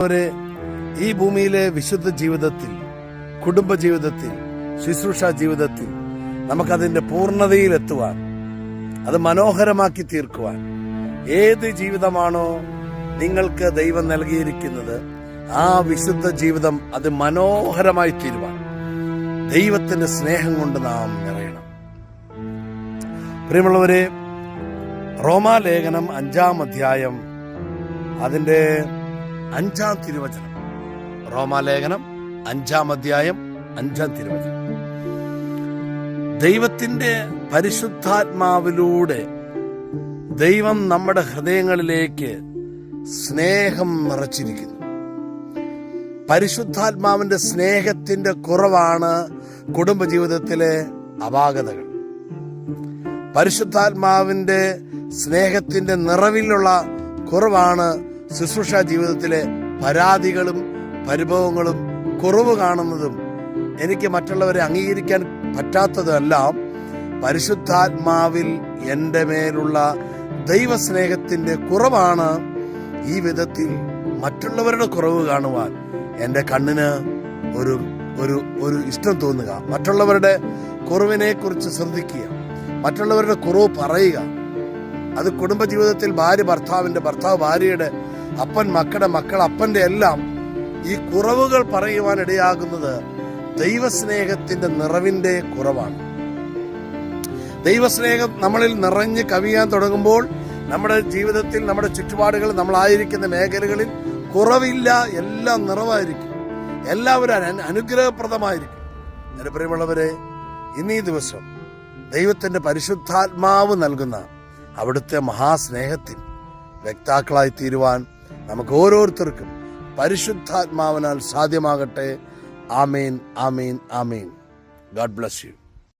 ഒരു ഈ ഭൂമിയിലെ വിശുദ്ധ ജീവിതത്തിൽ കുടുംബ ജീവിതത്തിൽ ശുശ്രൂഷ ജീവിതത്തിൽ നമുക്കതിന്റെ പൂർണതയിൽ എത്തുവാൻ അത് മനോഹരമാക്കി തീർക്കുവാൻ ഏത് ജീവിതമാണോ നിങ്ങൾക്ക് ദൈവം നൽകിയിരിക്കുന്നത് ആ വിശുദ്ധ ജീവിതം അത് മനോഹരമായി തീരുവാൻ ദൈവത്തിന്റെ സ്നേഹം കൊണ്ട് നാം നിറയണം. പ്രിയമുള്ളവരെ റോമാലേഖനം അഞ്ചാം അധ്യായം അതിന്റെ അഞ്ചാം തിരുവചനം. റോമാലേഖനം അഞ്ചാം അധ്യായം അഞ്ചാം തിരുവചനം. ദൈവത്തിന്റെ പരിശുദ്ധാത്മാവിലൂടെ ദൈവം നമ്മുടെ ഹൃദയങ്ങളിലേക്ക് സ്നേഹം നിറച്ചിരിക്കുന്നു. പരിശുദ്ധാത്മാവിന്റെ സ്നേഹത്തിന്റെ കുറവാണ് കുടുംബജീവിതത്തിലെ അപാകതകൾ. പരിശുദ്ധാത്മാവിന്റെ സ്നേഹത്തിന്റെ നിറവിലുള്ള കുറവാണ് ശുശ്രൂഷ ജീവിതത്തിലെ പരാതികളും പരിഭവങ്ങളും കുറവ് കാണുന്നതും എനിക്ക് മറ്റുള്ളവരെ അംഗീകരിക്കാൻ പറ്റാത്തതെല്ലാം പരിശുദ്ധാത്മാവിൽ എന്റെ മേലുള്ള ദൈവസ്നേഹത്തിന്റെ കുറവാണ് ഈ വിധത്തിൽ മറ്റുള്ളവരുടെ കുറവ് കാണുവാൻ എന്റെ കണ്ണിന് ഒരു ഒരു ഒരു ഇഷ്ടം തോന്നുക. മറ്റുള്ളവരുടെ കുറവിനെ കുറിച്ച് ശ്രദ്ധിക്കുക. മറ്റുള്ളവരുടെ കുറവ് പറയുക. അത് കുടുംബജീവിതത്തിൽ ഭാര്യ ഭർത്താവിന്റെ ഭർത്താവ് ഭാര്യയുടെ അപ്പൻ മക്കളുടെ മക്കൾ അപ്പന്റെ എല്ലാം ഈ കുറവുകൾ പറയുവാൻ ഇടയാകുന്നത് ദൈവസ്നേഹത്തിന്റെ നിറവിന്റെ കുറവാണ്. ദൈവസ്നേഹം നമ്മളിൽ നിറഞ്ഞ് കവിയാൻ തുടങ്ങുമ്പോൾ നമ്മുടെ ജീവിതത്തിൽ നമ്മുടെ ചുറ്റുപാടുകൾ നമ്മളായിരിക്കുന്ന മേഖലകളിൽ കുറവില്ല എല്ലാം നിറവായിരിക്കും. എല്ലാവരും അനുഗ്രഹപ്രദമായിരിക്കും. എന്റെ പ്രിയമുള്ളവരെ ഇന്നീ ദിവസം ദൈവത്തിന്റെ പരിശുദ്ധാത്മാവ് നൽകുന്ന അവിടുത്തെ മഹാസ്നേഹത്തിൽ വ്യക്താക്കളായി തീരുവാൻ നമുക്ക് ഓരോരുത്തർക്കും പരിശുദ്ധാത്മാവിനാൽ സാധ്യമാകട്ടെ. ആമീൻ ആമീൻ ആമീൻ. God bless you